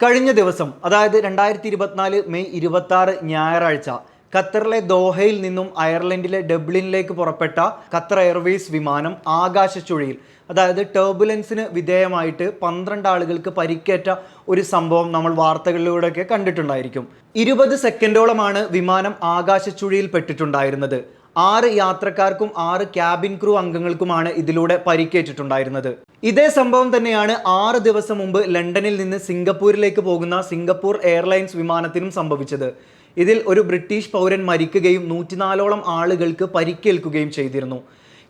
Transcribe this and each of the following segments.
കഴിഞ്ഞ ദിവസം അതായത് രണ്ടായിരത്തി ഇരുപത്തിനാല് മെയ് ഇരുപത്തി ഞായറാഴ്ച ഖത്തറിലെ ദോഹയിൽ നിന്നും അയർലൻഡിലെ ഡബ്ലിനിലേക്ക് പുറപ്പെട്ട ഖത്തർ എയർവേസ് വിമാനം ആകാശച്ചുഴിയിൽ അതായത് ടേർബുലൻസിന് വിധേയമായിട്ട് പന്ത്രണ്ട് ആളുകൾക്ക് പരിക്കേറ്റ ഒരു സംഭവം നമ്മൾ വാർത്തകളിലൂടെയൊക്കെ കണ്ടിട്ടുണ്ടായിരിക്കും. ഇരുപത് സെക്കൻഡോളമാണ് വിമാനം ആകാശച്ചുഴിയിൽ പെട്ടിട്ടുണ്ടായിരുന്നത്. ആറ് യാത്രക്കാർക്കും ആറ് ക്യാബിൻ ക്രൂ അംഗങ്ങൾക്കുമാണ് ഇതിലൂടെ പരിക്കേറ്റിട്ടുണ്ടായിരുന്നത്. ഇതേ സംഭവം തന്നെയാണ് ആറ് ദിവസം മുമ്പ് ലണ്ടനിൽ നിന്ന് സിംഗപ്പൂരിലേക്ക് പോകുന്ന സിംഗപ്പൂർ എയർലൈൻസ് വിമാനത്തിനും സംഭവിച്ചത്. ഇതിൽ ഒരു ബ്രിട്ടീഷ് പൗരൻ മരിക്കുകയും നൂറ്റിനാലോളം ആളുകൾക്ക് പരിക്കേൽക്കുകയും ചെയ്തിരുന്നു.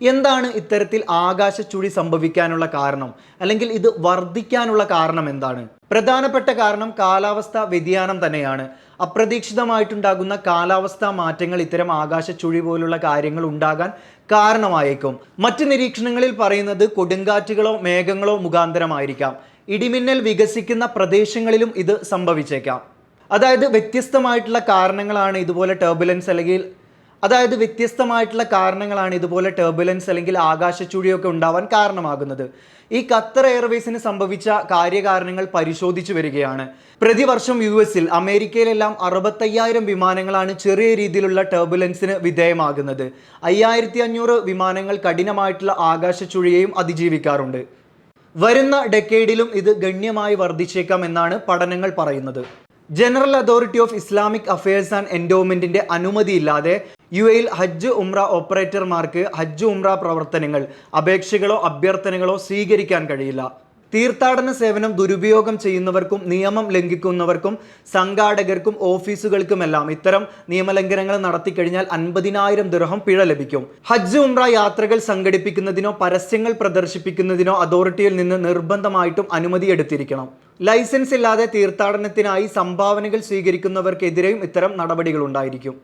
എന്താണ് ഇത്തരത്തിൽ ആകാശച്ചുഴി സംഭവിക്കാനുള്ള കാരണം? അല്ലെങ്കിൽ ഇത് വർദ്ധിക്കാനുള്ള കാരണം എന്താണ്? പ്രധാനപ്പെട്ട കാരണം കാലാവസ്ഥ വ്യതിയാനം തന്നെയാണ്. അപ്രതീക്ഷിതമായിട്ടുണ്ടാകുന്ന കാലാവസ്ഥാ മാറ്റങ്ങൾ ഇത്തരം ആകാശച്ചുഴി പോലുള്ള കാര്യങ്ങൾ ഉണ്ടാകാൻ കാരണമായേക്കും. മറ്റ് നിരീക്ഷണങ്ങളിൽ പറയുന്നത് കൊടുങ്കാറ്റുകളോ മേഘങ്ങളോ മുഖാന്തരമായിരിക്കാം. ഇടിമിന്നൽ വികസിക്കുന്ന പ്രദേശങ്ങളിലും ഇത് സംഭവിച്ചേക്കാം. അതായത് വ്യത്യസ്തമായിട്ടുള്ള കാരണങ്ങളാണ് ഇതുപോലെ ടർബുലൻസ് അല്ലെങ്കിൽ അതായത് വ്യത്യസ്തമായിട്ടുള്ള കാരണങ്ങളാണ് ഇതുപോലെ ടർബുലൻസ് അല്ലെങ്കിൽ ആകാശച്ചൂഴിയൊക്കെ ഉണ്ടാവാൻ കാരണമാകുന്നത്. ഈ ഖത്തർ എയർവേസിന് സംഭവിച്ച കാര്യകാരണങ്ങൾ പരിശോധിച്ചു വരികയാണ്. പ്രതിവർഷം യു എസിൽ അമേരിക്കയിലെല്ലാം അറുപത്തയ്യായിരം വിമാനങ്ങളാണ് ചെറിയ രീതിയിലുള്ള ടർബുലൻസിന് വിധേയമാകുന്നത്. അയ്യായിരത്തി അഞ്ഞൂറ് വിമാനങ്ങൾ കഠിനമായിട്ടുള്ള ആകാശച്ചുഴിയെയും അതിജീവിക്കാറുണ്ട്. വരുന്ന ഡെക്കേഡിലും ഇത് ഗണ്യമായി വർദ്ധിച്ചേക്കാം എന്നാണ് പഠനങ്ങൾ പറയുന്നത്. General authority of Islamic affairs and എൻഡോമെന്റിന്റെ അനുമതിയില്ലാതെ യു എയിൽ ഹജ്ജ് ഉംറ ഓപ്പറേറ്റർമാർക്ക് ഹജ്ജ് ഉംറ പ്രവർത്തനങ്ങൾ അപേക്ഷകളോ അഭ്യർത്ഥനകളോ സ്വീകരിക്കാൻ കഴിയില്ല. തീർത്ഥാടന സേവനം ദുരുപയോഗം ചെയ്യുന്നവർക്കും നിയമം ലംഘിക്കുന്നവർക്കും സംഘാടകർക്കും ഓഫീസുകൾക്കുമെല്ലാം ഇത്തരം നിയമലംഘനങ്ങൾ നടത്തിക്കഴിഞ്ഞാൽ അൻപതിനായിരം ദുരഹം പിഴ ലഭിക്കും. ഹജ്ജ് ഉംറ യാത്രകൾ സംഘടിപ്പിക്കുന്നതിനോ പരസ്യങ്ങൾ പ്രദർശിപ്പിക്കുന്നതിനോ അതോറിറ്റിയിൽ നിന്ന് നിർബന്ധമായിട്ടും അനുമതി എടുത്തിരിക്കണം. ലൈസൻസ് ഇല്ലാതെ തീർത്ഥാടനത്തിനായി സംഭാവനകൾ സ്വീകരിക്കുന്നവർക്കെതിരെയും ഇത്തരം നടപടികൾ ഉണ്ടായിരിക്കും.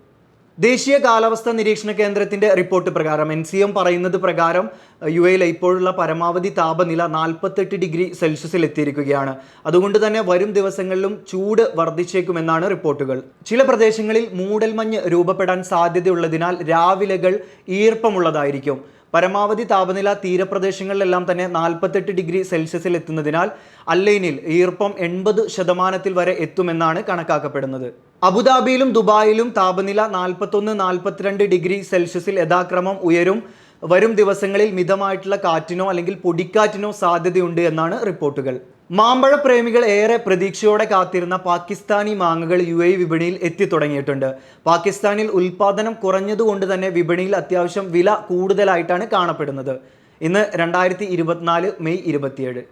ദേശീയ കാലാവസ്ഥാ നിരീക്ഷണ കേന്ദ്രത്തിന്റെ റിപ്പോർട്ട് പ്രകാരം എൻ സി എം പറയുന്നത് പ്രകാരം യു എയിലെ ഇപ്പോഴുള്ള പരമാവധി താപനില നാൽപ്പത്തെട്ട് ഡിഗ്രി സെൽഷ്യസിൽ എത്തിയിരിക്കുകയാണ്. അതുകൊണ്ട് തന്നെ വരും ദിവസങ്ങളിലും ചൂട് വർദ്ധിച്ചേക്കുമെന്നാണ് റിപ്പോർട്ടുകൾ. ചില പ്രദേശങ്ങളിൽ മൂടൽമഞ്ഞ് രൂപപ്പെടാൻ സാധ്യതയുള്ളതിനാൽ രാവിലെകൾ ഈർപ്പമുള്ളതായിരിക്കും. പരമാവധി താപനില തീരപ്രദേശങ്ങളിലെല്ലാം തന്നെ നാൽപ്പത്തെട്ട് ഡിഗ്രി സെൽഷ്യസിൽ എത്തുന്നതിനാൽ അല്ലൈനിൽ ഈർപ്പം എൺപത് ശതമാനത്തിൽ വരെ എത്തുമെന്നാണ് കണക്കാക്കപ്പെടുന്നത്. അബുദാബിയിലും ദുബായിലും താപനില നാൽപ്പത്തൊന്ന് നാൽപ്പത്തിരണ്ട് ഡിഗ്രി സെൽഷ്യസിൽ യഥാക്രമം ഉയരും. വരും ദിവസങ്ങളിൽ മിതമായിട്ടുള്ള കാറ്റിനോ അല്ലെങ്കിൽ പൊടിക്കാറ്റിനോ സാധ്യതയുണ്ട് എന്നാണ് റിപ്പോർട്ടുകൾ. മാമ്പഴ പ്രേമികൾ ഏറെ പ്രതീക്ഷയോടെ കാത്തിരുന്ന പാകിസ്ഥാനി മാങ്ങകൾ യു എ വിപണിയിൽ എത്തിത്തുടങ്ങിയിട്ടുണ്ട് പാകിസ്ഥാനിൽ ഉൽപാദനം കുറഞ്ഞതുകൊണ്ട് തന്നെ വിപണിയിൽ അത്യാവശ്യം വില കൂടുതലായിട്ടാണ് കാണപ്പെടുന്നത്. ഇന്ന് രണ്ടായിരത്തി മെയ് ഇരുപത്തിയേഴ്.